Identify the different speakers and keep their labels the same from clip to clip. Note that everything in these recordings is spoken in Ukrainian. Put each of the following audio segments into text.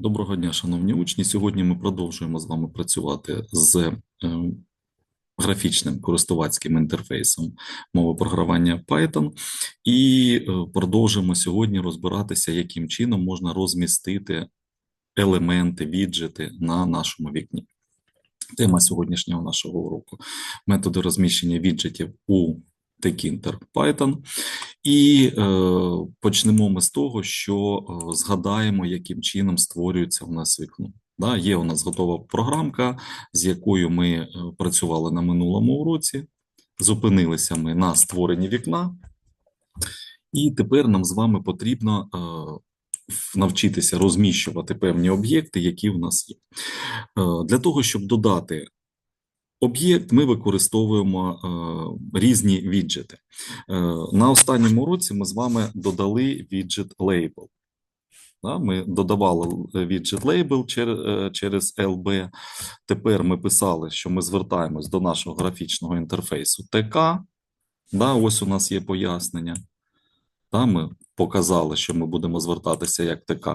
Speaker 1: Доброго дня, шановні учні. Сьогодні ми продовжуємо з вами працювати з е, графічним користувацьким інтерфейсом мови програмування Python і е, продовжимо сьогодні розбиратися, яким чином можна розмістити елементи, віджити на нашому вікні. Тема сьогоднішнього нашого уроку методи розміщення віджитів у Tkinter Python. І е, почнемо ми з того, що е, згадаємо, яким чином створюється у нас вікно. Да, Є у нас готова програмка, з якою ми е, працювали на минулому уроці. Зупинилися ми на створенні вікна, і тепер нам з вами потрібно е, навчитися розміщувати певні об'єкти, які в нас є. Е, для того, щоб додати Об'єкт ми використовуємо е, різні віджити. Е, на останньому уроці ми з вами додали віджит Label. Да, ми додавали віджит Label через, е, через LB. Тепер ми писали, що ми звертаємось до нашого графічного інтерфейсу ТК. Да, ось у нас є пояснення. Да, ми показали, що ми будемо звертатися як ТК.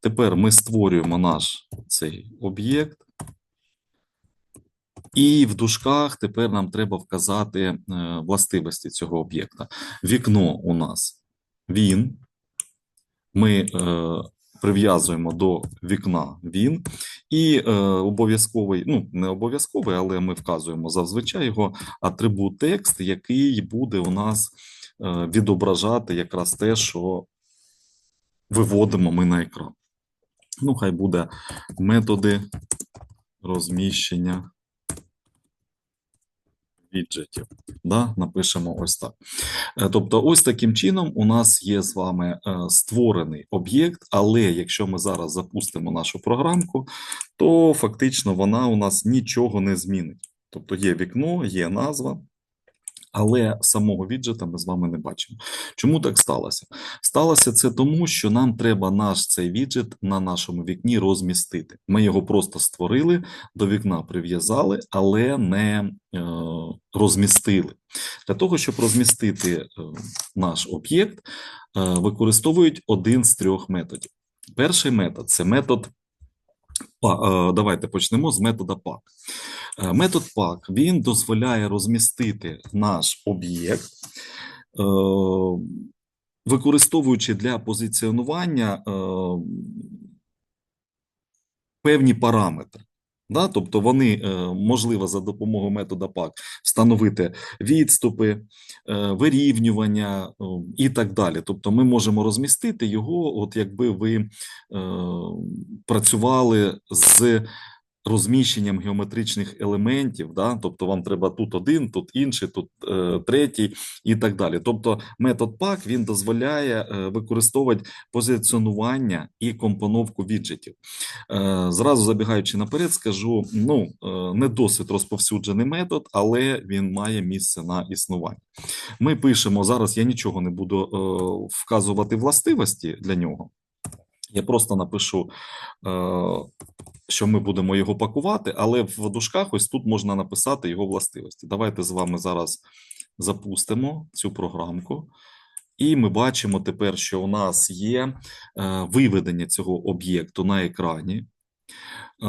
Speaker 1: Тепер ми створюємо наш цей об'єкт. І в дужках тепер нам треба вказати е, властивості цього об'єкта. Вікно у нас він. Ми е, прив'язуємо до вікна він, і е, обов'язковий, ну не обов'язковий, але ми вказуємо зазвичай його атрибут текст, який буде у нас е, відображати якраз те, що виводимо ми на екран. Ну, хай буде методи розміщення віджитів. Да? Напишемо ось так. Е, тобто, ось таким чином у нас є з вами е, створений об'єкт, але якщо ми зараз запустимо нашу програмку, то фактично вона у нас нічого не змінить. Тобто є вікно, є назва. Але самого віджета ми з вами не бачимо. Чому так сталося? Сталося це тому, що нам треба наш цей віджет на нашому вікні розмістити. Ми його просто створили, до вікна прив'язали, але не е, розмістили. Для того, щоб розмістити е, наш об'єкт, е, використовують один з трьох методів. Перший метод це метод. Е, давайте почнемо з метода pack. Е, метод pack він дозволяє розмістити наш об'єкт, е, використовуючи для позиціонування певні параметри. Да? Тобто вони можливо за допомогою метода ПАК встановити відступи, вирівнювання і так далі. Тобто, ми можемо розмістити його, от якби ви працювали з розміщенням геометричних елементів, да? тобто вам треба тут один, тут інший, тут е, третій і так далі. Тобто метод PAC він дозволяє е, використовувати позиціонування і компоновку віджитів. Е, зразу забігаючи наперед, скажу: ну е, не досить розповсюджений метод, але він має місце на існування. Ми пишемо зараз. Я нічого не буду е, вказувати властивості для нього. Я просто напишу е, що ми будемо його пакувати, але в дужках ось тут можна написати його властивості. Давайте з вами зараз запустимо цю програмку. І ми бачимо тепер, що у нас є е, виведення цього об'єкту на екрані. Е,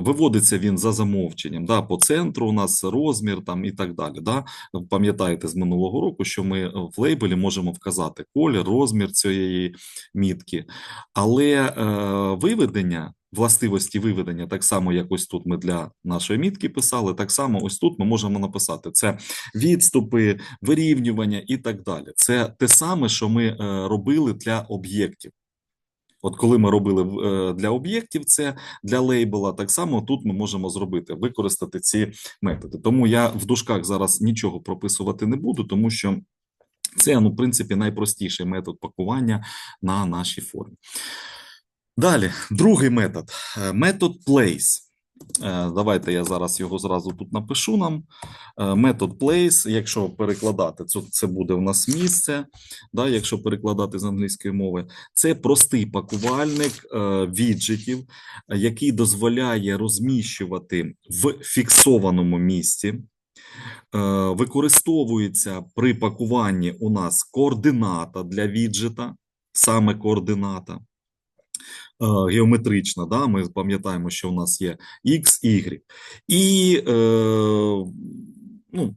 Speaker 1: виводиться він за замовченням. Да, По центру у нас розмір там і так далі. Да. Пам'ятаєте з минулого року, що ми в лейбелі можемо вказати колір, розмір цієї мітки, але е, виведення властивості виведення, так само, як ось тут ми для нашої мітки писали, так само ось тут ми можемо написати це відступи, вирівнювання і так далі. Це те саме, що ми е, робили для об'єктів. От коли ми робили е, для об'єктів, це для лейбла, так само тут ми можемо зробити, використати ці методи. Тому я в дужках зараз нічого прописувати не буду, тому що це, ну, в принципі, найпростіший метод пакування на нашій формі. Далі, другий метод е, метод place. Е, давайте я зараз його зразу тут напишу нам. Е, метод place, якщо перекладати, це це буде у нас місце. Да, Якщо перекладати з англійської мови, це простий пакувальник віджитів, який дозволяє розміщувати в фіксованому місці. Використовується при пакуванні у нас координата для віджита, саме координата. Геометрична, да, ми пам'ятаємо, що у нас є X, Y. І е, ну,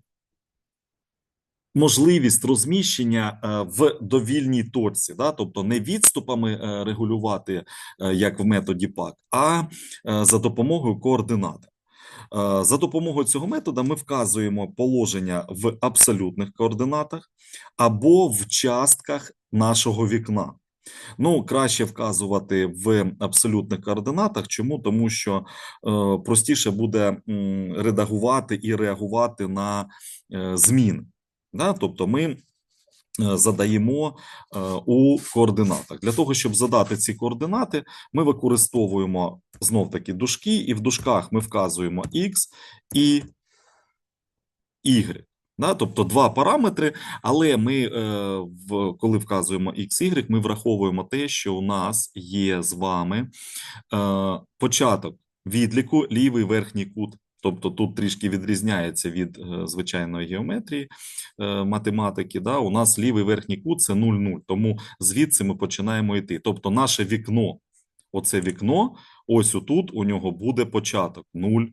Speaker 1: можливість розміщення е, в довільній точці, да, тобто не відступами е, регулювати, е, як в методі PAC, а е, за допомогою координат. Е, За допомогою цього методу ми вказуємо положення в абсолютних координатах або в частках нашого вікна. Ну, краще вказувати в абсолютних координатах. Чому? Тому що е, простіше буде редагувати і реагувати на е, зміни. Да? Тобто ми е, задаємо у координатах. Для того, щоб задати ці координати, ми використовуємо знов таки дужки, і в дужках ми вказуємо x і y. Да, тобто два параметри, але ми, е, коли вказуємо x, y, ми враховуємо те, що у нас є з вами е, початок відліку лівий верхній кут. Тобто тут трішки відрізняється від е, звичайної геометрії математики. Да? У нас лівий верхній кут це 0,0, тому звідси ми починаємо йти. Тобто наше вікно, оце вікно, ось отут у нього буде початок 0,0.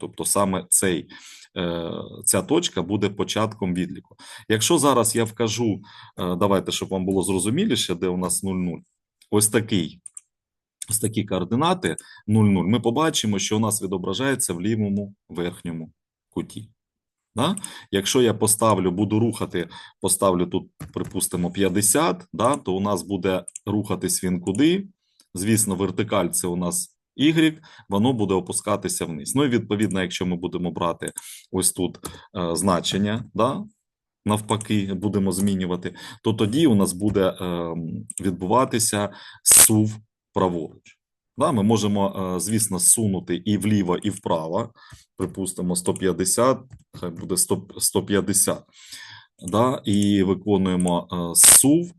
Speaker 1: Тобто саме цей, е, ця точка буде початком відліку. Якщо зараз я вкажу, е, давайте, щоб вам було зрозуміліше, де у нас 0,0, ось такий. Ось такі координати 0,0, ми побачимо, що у нас відображається в лівому верхньому куті. Да? Якщо я поставлю, буду рухати, поставлю тут, припустимо, 50, да, то у нас буде рухатись він куди? Звісно, вертикаль це у нас Y, воно буде опускатися вниз. Ну і відповідно, якщо ми будемо брати ось тут е, значення, да, навпаки, будемо змінювати, то тоді у нас буде е, відбуватися сув праворуч. Да, ми можемо, е, звісно, сунути і вліво, і вправо. Припустимо, 150, хай буде 100, 150. Да, і виконуємо е, сув.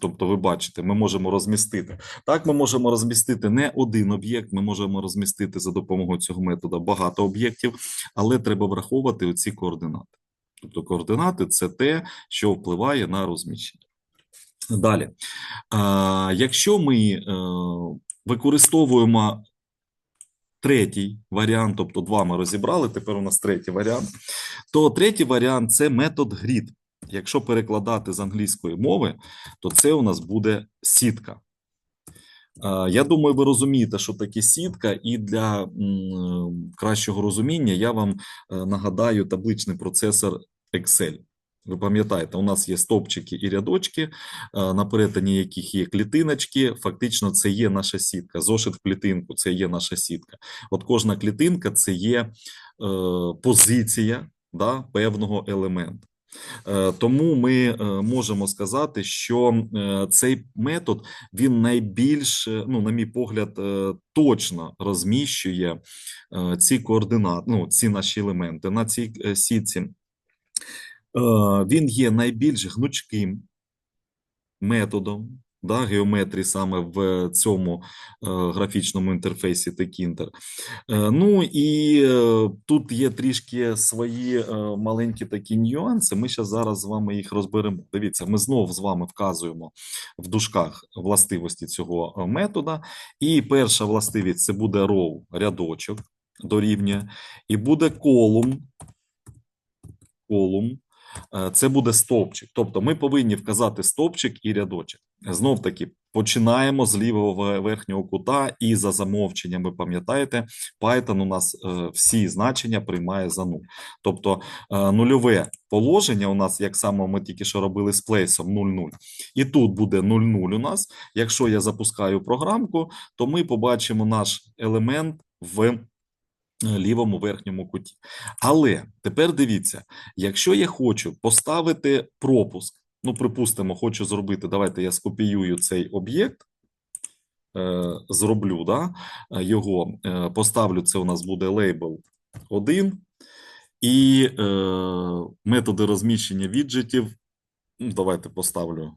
Speaker 1: Тобто, ви бачите, ми можемо розмістити. Так, ми можемо розмістити не один об'єкт, ми можемо розмістити за допомогою цього методу багато об'єктів, але треба враховувати оці координати. Тобто, координати це те, що впливає на розміщення. Далі, якщо ми е, використовуємо третій варіант, тобто два ми розібрали, тепер у нас третій варіант, то третій варіант це метод грід. Якщо перекладати з англійської мови, то це у нас буде сітка. Я думаю, ви розумієте, що таке сітка, і для кращого розуміння я вам е, нагадаю табличний процесор Excel. Ви пам'ятаєте, у нас є стовпчики і рядочки, е, на перетині яких є клітиночки. Фактично, це є наша сітка. Зошит в клітинку це є наша сітка. От кожна клітинка це є е, позиція да, певного елементу. Е, Тому ми е, можемо сказати, що е, цей метод він найбільш, ну, на мій погляд, точно розміщує ці координати, ну, ці наші елементи на цій сітці. Він є найбільш гнучким методом да, геометрії саме в цьому е, графічному інтерфейсі Текінтер. Е, ну і е, тут є трішки свої маленькі такі нюанси. Ми ще зараз з вами їх розберемо. Дивіться, ми знову з вами вказуємо в дужках властивості цього метода. І перша властивість це буде row, рядочок дорівнює, і буде колум. Колум. Е, Це буде стовпчик. Тобто ми повинні вказати стовпчик і рядочок. Знов таки починаємо з лівого верхнього кута, і за замовченням, ви пам'ятаєте, Python у нас е, всі значення приймає за нуль. Тобто е, нульове положення у нас, як само ми тільки що робили з плейсом 0,0. І тут буде 0,0 у нас. Якщо я запускаю програмку, то ми побачимо наш елемент в лівому верхньому куті. Але тепер дивіться, якщо я хочу поставити пропуск, ну, припустимо, хочу зробити, давайте я скопіюю цей об'єкт, е, зроблю да, його, е, поставлю, це у нас буде лейбл 1, і е, методи розміщення віджитів, ну, давайте поставлю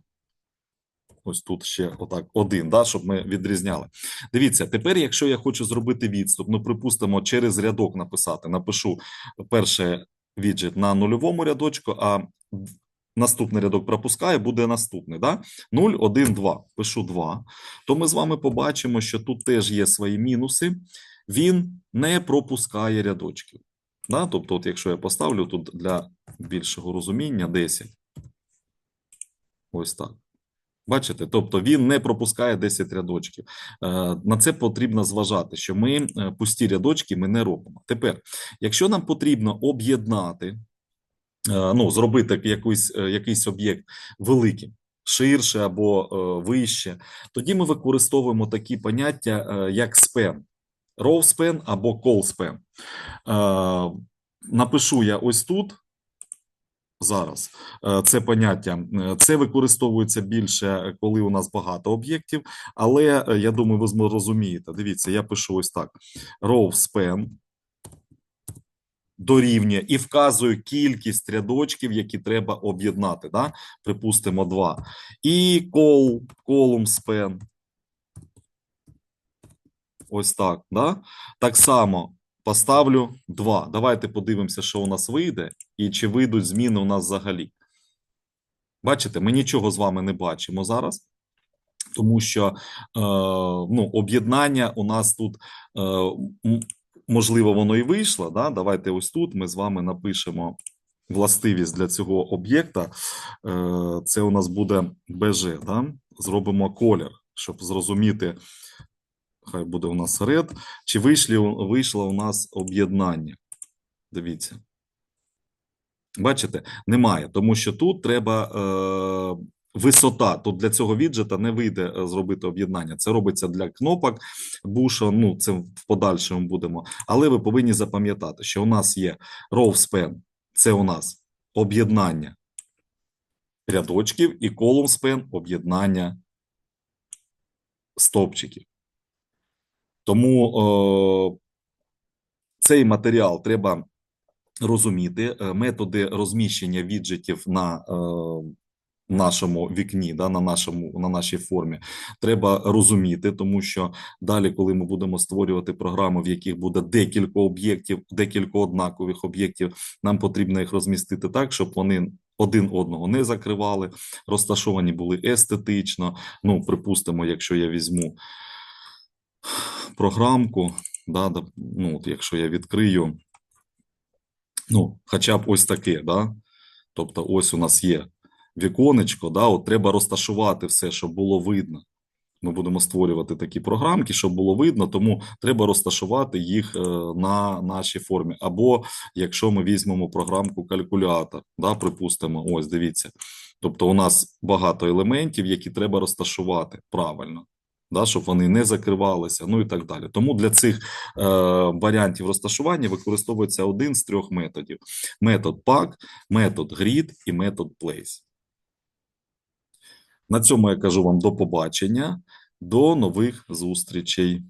Speaker 1: ось тут ще отак один, да, щоб ми відрізняли. Дивіться, тепер, якщо я хочу зробити відступ, ну припустимо, через рядок написати, напишу перше віджит на нульовому рядочку, а наступний рядок пропускає, буде наступний. Да? 0, 1, 2. Пишу 2. То ми з вами побачимо, що тут теж є свої мінуси. Він не пропускає рядочків. Да? Тобто, от якщо я поставлю тут для більшого розуміння 10. Ось так. Бачите, тобто він не пропускає 10 рядочків. Е, На це потрібно зважати, що ми е, пусті рядочки ми не робимо. Тепер, якщо нам потрібно об'єднати, е, ну, зробити якийсь, якийсь об'єкт великим, ширше або вище, тоді ми використовуємо такі поняття, як span, row span або call span. Напишу я ось тут. Зараз Е, це поняття е, це використовується більше, коли у нас багато об'єктів. Але е, я думаю, ви зрозумієте. Дивіться, я пишу ось так: row span дорівнює і вказую кількість рядочків, які треба об'єднати. Да? Припустимо, два. І call, column span. Ось так. Да? Так само поставлю 2. Давайте подивимося, що у нас вийде, і чи вийдуть зміни у нас взагалі. Бачите, ми нічого з вами не бачимо зараз, тому що е, ну, об'єднання у нас тут, е, можливо, воно і вийшло. Да? Давайте ось тут ми з вами напишемо властивість для цього об'єкта. Е, це у нас буде БЖ. Да? Зробимо колір, щоб зрозуміти, хай буде у нас red, чи вийшлі, вийшло у нас об'єднання. Дивіться. Бачите, немає, тому що тут треба е, висота. Тут для цього віджета не вийде е, зробити об'єднання. Це робиться для кнопок буша. Ну, це в подальшому будемо. Але ви повинні запам'ятати, що у нас є row span, це у нас об'єднання рядочків, і column span – об'єднання стовпчиків. Тому е, цей матеріал треба розуміти е, методи розміщення віджитів на е, нашому вікні, да, на нашому на нашій формі, треба розуміти, тому що далі, коли ми будемо створювати програми, в яких буде декілька об'єктів, декілька однакових об'єктів, нам потрібно їх розмістити так, щоб вони. Один одного не закривали, розташовані були естетично. Ну, припустимо, якщо я візьму програмку, да, ну, от якщо я відкрию ну, хоча б ось таке, да? Тобто, ось у нас є віконечко, да? От треба розташувати все, щоб було видно. Ми будемо створювати такі програмки, щоб було видно, тому треба розташувати їх е, на нашій формі. Або якщо ми візьмемо програмку калькулятор, да, припустимо, ось дивіться. Тобто, у нас багато елементів, які треба розташувати правильно да, щоб вони не закривалися, ну і так далі. Тому для цих е, варіантів розташування використовується один з трьох методів: метод PAC, метод grid і метод place. На цьому я кажу вам до побачення, до нових зустрічей.